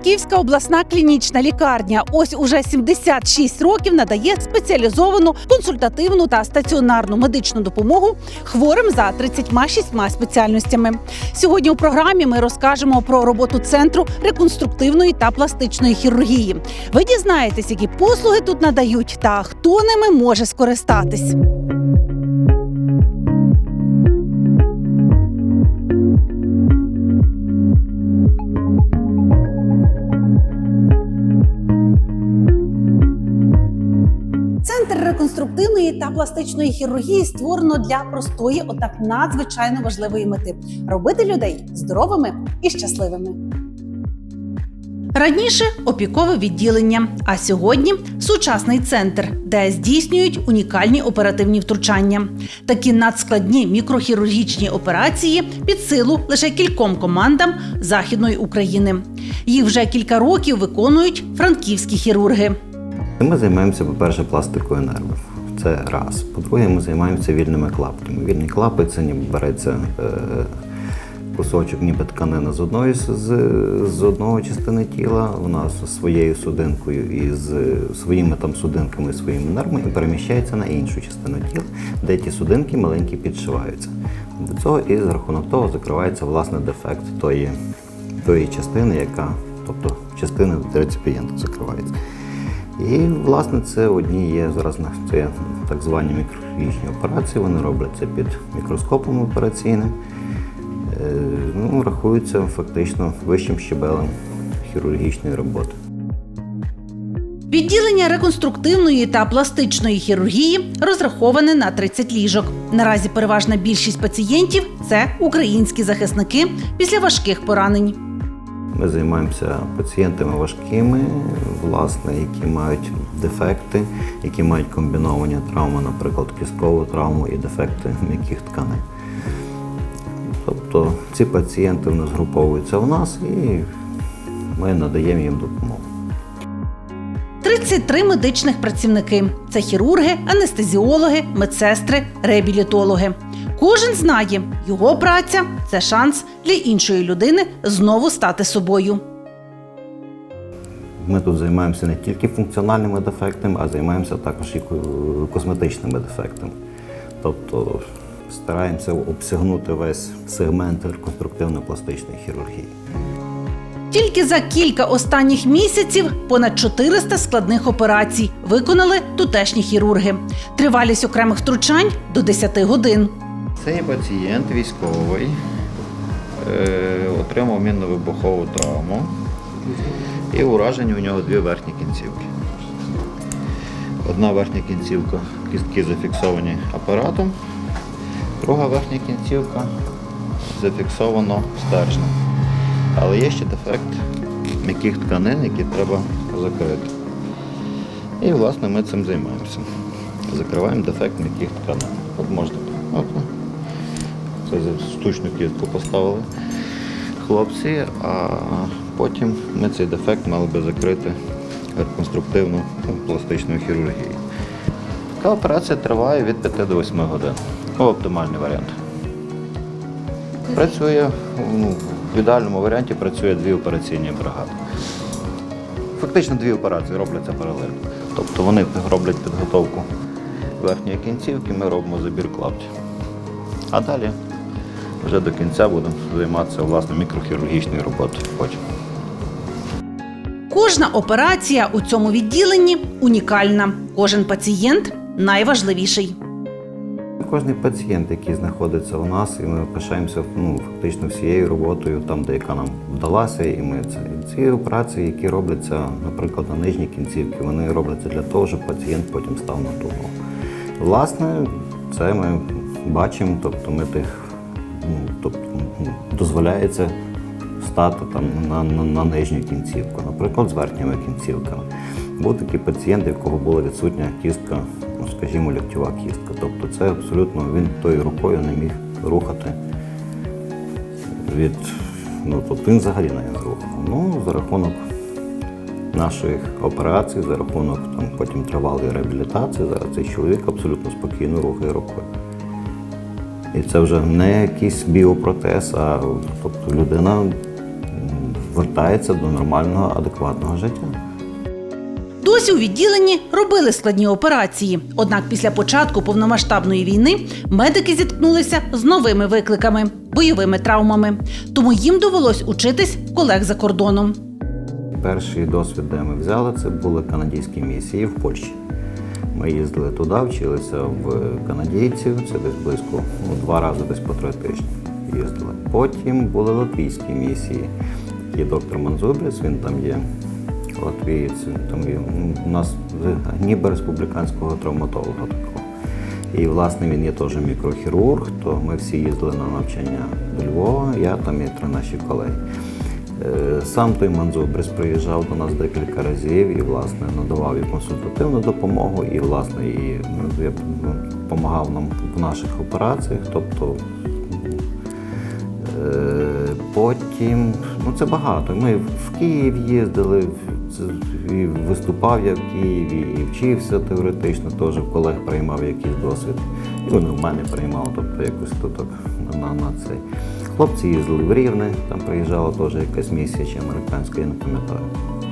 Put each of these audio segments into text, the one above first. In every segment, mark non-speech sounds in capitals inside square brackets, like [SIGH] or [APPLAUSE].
Івано-Франківська обласна клінічна лікарня ось уже 76 років надає спеціалізовану консультативну та стаціонарну медичну допомогу хворим за 36 спеціальностями. Сьогодні у програмі ми розкажемо про роботу центру реконструктивної та пластичної хірургії. Ви дізнаєтесь, які послуги тут надають та хто ними може скористатись. Реконструктивної та пластичної хірургії створено для простої, однак надзвичайно важливої мети робити людей здоровими і щасливими. Раніше опікове відділення, а сьогодні сучасний центр, де здійснюють унікальні оперативні втручання. Такі надскладні мікрохірургічні операції під силу лише кільком командам Західної України. Їх вже кілька років виконують франківські хірурги. Ми займаємося, по-перше, пластикою нервів. Це раз. По-друге, ми займаємося вільними клапками. Вільні клапи це ніби береться е, кусочок, ніби тканина з одної з, з одного частини тіла, вона зі своєю судинкою і з своїми там судинками, своїми нервами, і переміщається на іншу частину тіла, де ті судинки маленькі підшиваються. До цього і за рахунок того закривається власне дефект тої, тої частини, яка, тобто частини реципієнта закривається. І, власне, це одні є зараз це так звані мікрохірургічні операції. Вони робляться під мікроскопом операційним. Е, Ну, рахуються фактично вищим щебелем хірургічної роботи. Відділення реконструктивної та пластичної хірургії розраховане на 30 ліжок. Наразі переважна більшість пацієнтів це українські захисники після важких поранень. Ми займаємося пацієнтами важкими, власне, які мають дефекти, які мають комбіновані травми, наприклад, кісткову травму і дефекти м'яких тканин. Тобто ці пацієнти в нас груповуються в нас і ми надаємо їм допомогу. 33 медичних працівники це хірурги, анестезіологи, медсестри, реабілітологи. Кожен знає, його праця це шанс для іншої людини знову стати собою. Ми тут займаємося не тільки функціональними дефектами, а займаємося також і косметичними дефектами. Тобто стараємося обсягнути весь сегмент реконструктивно-пластичної хірургії. Тільки за кілька останніх місяців понад 400 складних операцій виконали тутешні хірурги. Тривалість окремих втручань до 10 годин. Цей пацієнт військовий е, отримав мінно-вибухову травму і уражені у нього дві верхні кінцівки. Одна верхня кінцівка кістки зафіксовані апаратом, друга верхня кінцівка зафіксовано стержнем. Але є ще дефект м'яких тканин, які треба закрити. І, власне, ми цим займаємося. Закриваємо дефект м'яких тканин. От можете. От, це штучну кістку поставили хлопці, а потім ми цей дефект мали би закрити реконструктивно пластичною хірургією. Така операція триває від 5 до 8 годин. Ну, оптимальний варіант. Працює ну, в ідеальному варіанті працює дві операційні бригади. Фактично дві операції робляться паралельно. Тобто вони роблять підготовку верхньої кінцівки, ми робимо забір клаптів. А далі вже до кінця будемо займатися власне мікрохірургічною роботою потім. Кожна операція у цьому відділенні унікальна. Кожен пацієнт найважливіший. Кожний пацієнт, який знаходиться у нас, і ми пишаємося ну, фактично всією роботою, там, де яка нам вдалася, і ми це. І ці операції, які робляться, наприклад, на нижній кінцівці, вони робляться для того, щоб пацієнт потім став на ту. Власне, це ми бачимо, тобто ми тих, тобто, дозволяється стати там на, на, на нижню кінцівку, наприклад, з верхніми кінцівками. Був такий пацієнт, у якого була відсутня кістка, ну, скажімо, ліктьова кістка. Тобто це абсолютно він тою рукою не міг рухати від. Ну, тобто він взагалі не рухати. Ну, за рахунок наших операцій, за рахунок там, потім тривалої реабілітації, зараз цей чоловік абсолютно спокійно рухає рукою. І це вже не якийсь біопротез, а тобто людина вертається до нормального, адекватного життя. Досі у відділенні робили складні операції. Однак після початку повномасштабної війни медики зіткнулися з новими викликами бойовими травмами. Тому їм довелось учитись колег за кордоном. Перший досвід, де ми взяли, це були канадські місії в Польщі. Ми їздили туди, вчилися в канадійців, це десь близько ну, два рази десь по три тижні їздили. Потім були латвійські місії. Є доктор Манзубріс, він там є латвієць, він там є у нас ніби республіканського травматолога такого. І власне він є теж мікрохірург, то ми всі їздили на навчання до Львова, я там і три наші колеги. Сам той Манзубрис приїжджав до нас декілька разів і власне надавав і консультативну допомогу, і власне і ну, ну, допомагав нам в наших операціях. Тобто Е, Потім, ну це багато. Ми в Київ їздили, і виступав я в Києві, і вчився теоретично, теж в колег приймав якийсь досвід. І вони в мене приймали, тобто якось на, на, на цей. Хлопці їздили в Рівне, там приїжджала теж якась місія чи американська, я не пам'ятаю.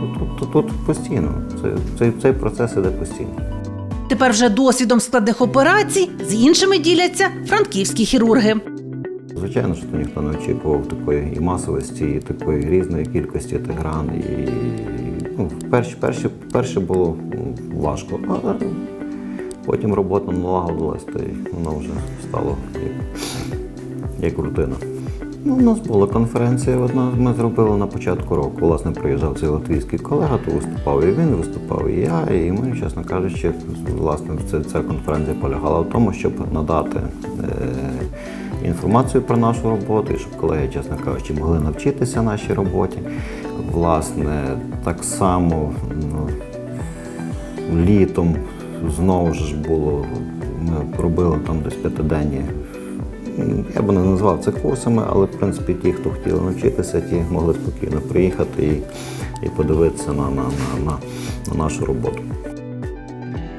Тут, тут, тут постійно. Це, цей, цей процес іде постійно. Тепер вже досвідом складних операцій з іншими діляться франківські хірурги. Звичайно, що ніхто не очікував такої і масовості, і такої різної кількості тих ран. І, ну, перші, перші, перше було ну, важко, а потім робота налагодилась, й воно вже стало як, як рутина. Ну, у нас була конференція, одна ми зробили на початку року. Власне, приїжджав цей латвійський колега, то виступав і він, виступав і я. І ми, чесно кажучи, власне, це, ця конференція полягала в тому, щоб надати е, інформацію про нашу роботу, і щоб колеги, чесно кажучи, могли навчитися нашій роботі. Власне, так само ну, літом знову ж було, ми робили там десь п'ятиденні. Я би не назвав це курсами, але в принципі ті, хто хотіли навчитися, ті могли спокійно приїхати і, і подивитися на, на, на, на, на нашу роботу.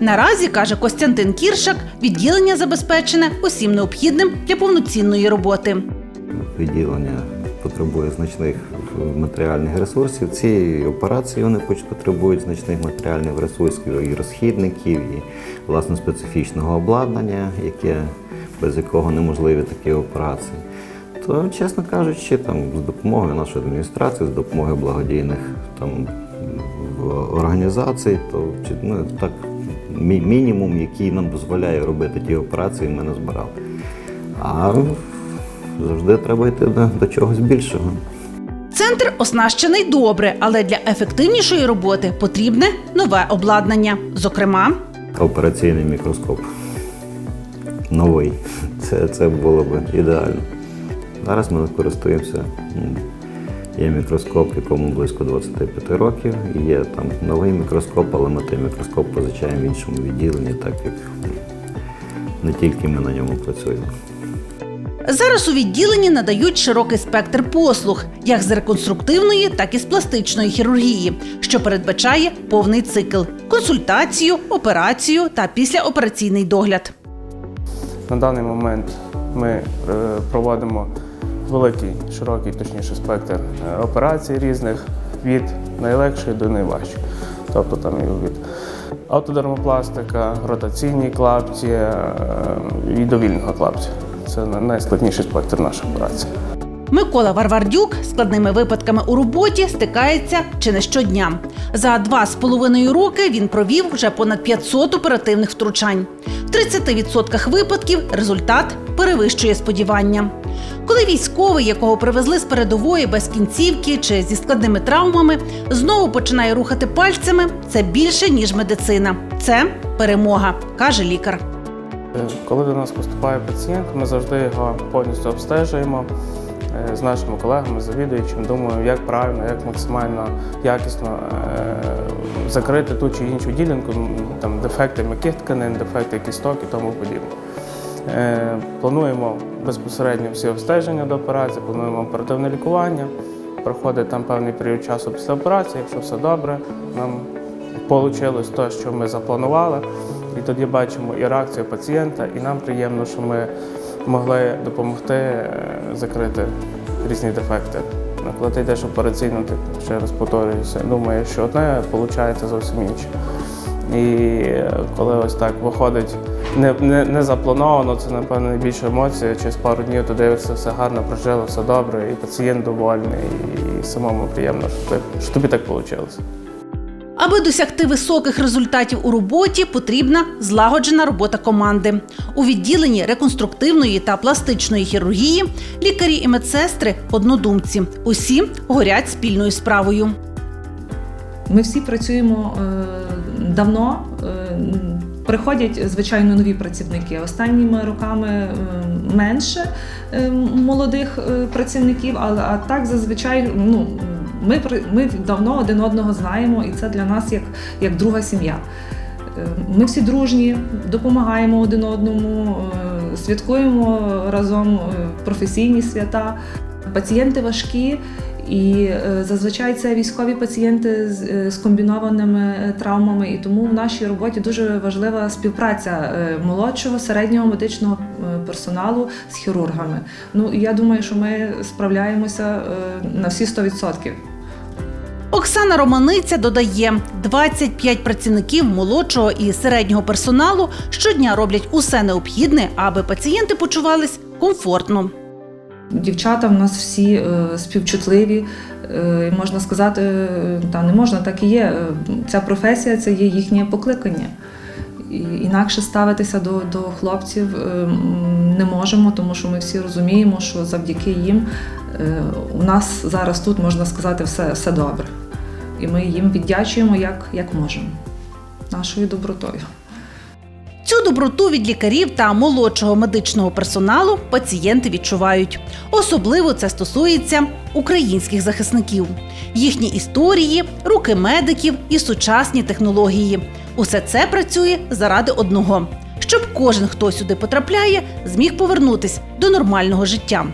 Наразі каже Костянтин Кіршак, відділення забезпечене усім необхідним для повноцінної роботи. Відділення потребує значних матеріальних ресурсів. Ці операції вони потребують значних матеріальних ресурсів і розхідників, і власне специфічного обладнання, яке без якого неможливі такі операції. То, чесно кажучи, там з допомогою нашої адміністрації, з допомогою благодійних там організацій, то ну, так мі- мінімум, який нам дозволяє робити ті операції, ми не збирали. А завжди треба йти до, до чогось більшого. Центр оснащений добре, але для ефективнішої роботи потрібне нове обладнання. Зокрема, Операційний мікроскоп. Новий. Це, це було б ідеально. Зараз ми користуємося. Є мікроскоп, якому близько 25 років, є там новий мікроскоп, але ми той мікроскоп позичаємо в іншому відділенні, так як не тільки ми на ньому працюємо. зараз у відділенні надають широкий спектр послуг, як з реконструктивної, так і з пластичної хірургії, що передбачає повний цикл консультацію, операцію та післяопераційний догляд. На даний момент ми е, проводимо великий, широкий, точніше, спектр е, операцій різних від найлегшої до найважчої. Тобто там від автодермопластика, ротаційні клапці е, і до вільного клапця. Це найскладніший спектр наших операцій. Микола Варвардюк складними випадками у роботі стикається чи не щодня. За два з половиною роки він провів вже понад 500 оперативних втручань. В 30% випадків результат перевищує сподівання. Коли військовий, якого привезли з передової без кінцівки чи зі складними травмами, знову починає рухати пальцями, це більше ніж медицина. Це перемога, каже лікар. Е, Коли до нас поступає пацієнт, ми завжди його повністю обстежуємо з нашими колегами, завідуючим, думаємо, як правильно, як максимально якісно е, закрити ту чи іншу ділянку, там дефекти м'яких тканин, дефекти кісток і тому подібне. Е, Плануємо безпосередньо всі обстеження до операції, плануємо оперативне лікування. Проходить там певний період часу після операції, якщо все добре, нам вийшло те, що ми запланували. І тоді бачимо і реакцію пацієнта, і нам приємно, що ми могли допомогти е, закрити різні дефекти Коли ти йдеш в операційну, ти ще раз повторююся, думаєш, що одне, виходить зовсім інше. І коли ось так виходить не, не, не заплановано, це напевно найбільша емоція. Через пару днів ти дивишся, все гарно прожило, все добре, і пацієнт довольний, і самому приємно, що, ти, що тобі так вийшло. Аби досягти високих результатів у роботі, потрібна злагоджена робота команди. У відділенні реконструктивної та пластичної хірургії лікарі і медсестри однодумці. Усі горять спільною справою. Ми всі працюємо е, давно. е, Приходять, звичайно, нові працівники. Останніми роками е, менше молодих працівників, але а так зазвичай ну, ми, ми давно один одного знаємо, і це для нас як, як друга сім'я. Е, Ми всі дружні, допомагаємо один одному, е, святкуємо разом е, професійні свята. Пацієнти важкі, і зазвичай це військові пацієнти з, комбінованими травмами, і тому в нашій роботі дуже важлива співпраця молодшого, середнього медичного персоналу з хірургами. Ну і я думаю, що ми справляємося на всі 100%. Оксана Романиця додає, 25 працівників молодшого і середнього персоналу щодня роблять усе необхідне, аби пацієнти почувались комфортно. Дівчата в нас всі е, співчутливі. Е, можна сказати, е, та не можна, так і є. Ця професія це є їхнє покликання. Інакше ставитися до, до хлопців е, не можемо, тому що ми всі розуміємо, що завдяки їм е, у нас зараз тут можна сказати все, все добре. І ми їм віддячуємо як, як можемо, нашою добротою. Цю доброту від лікарів та молодшого медичного персоналу пацієнти відчувають. Особливо це стосується українських захисників, їхні історії, руки медиків і сучасні технології. Усе це працює заради одного, щоб кожен, хто сюди потрапляє, зміг повернутись до нормального життя.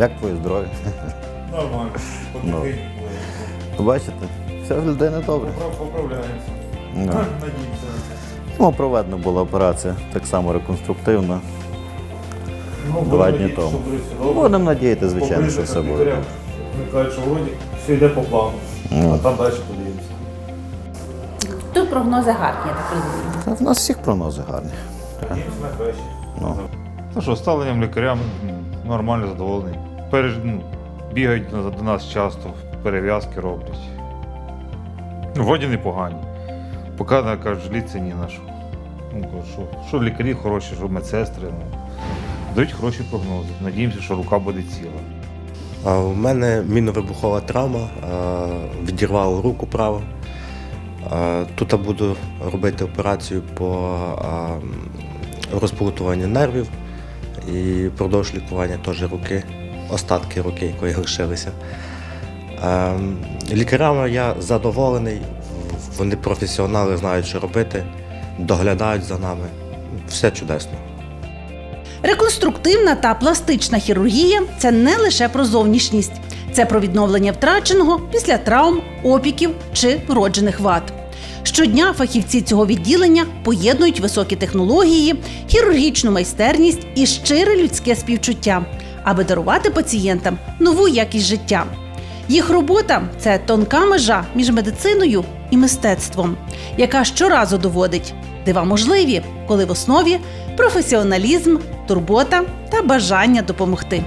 Як твоє здоров'я? Нормально. Ну. Бачите, все в людини добре. Поправ- Поправляємося. Ну. [LAUGHS] Надіємося. Ну, проведена була операція, так само реконструктивна. Ну, Два дні надіятися, тому. що буде все добре. Будемо надіятися, звичайно, що все буде. лікарям. Вони кажуть, що вроді все йде по плану, Ну. а там далі подивимося. Тут прогнози гарні, я так розумію. Та в нас всіх прогнози гарні. Надіємося. Ну. Ну що, ставленням лікарям нормально задоволений. Переж... Ну, бігають на- до нас часто, перев'язки роблять. Ну, Вроді непогані. Поки на- кажуть, жаліться ні на що. Ну, що, що лікарі хороші, що медсестри. Ну, дають хороші прогнози. Надіємося, що рука буде ціла. А У мене мінно-вибухова травма, а, відірвало руку право. Тут я буду робити операцію по розплутуванню нервів і продовж лікування теж руки, остатки руки, якої лишилися. Лікарями я задоволений, вони професіонали, знають, що робити, доглядають за нами. Все чудесно. Реконструктивна та пластична хірургія це не лише про зовнішність, це про відновлення втраченого після травм, опіків чи вроджених вад. Щодня фахівці цього відділення поєднують високі технології, хірургічну майстерність і щире людське співчуття, аби дарувати пацієнтам нову якість життя. Їх робота це тонка межа між медициною і мистецтвом, яка щоразу доводить дива можливі, коли в основі професіоналізм, турбота та бажання допомогти.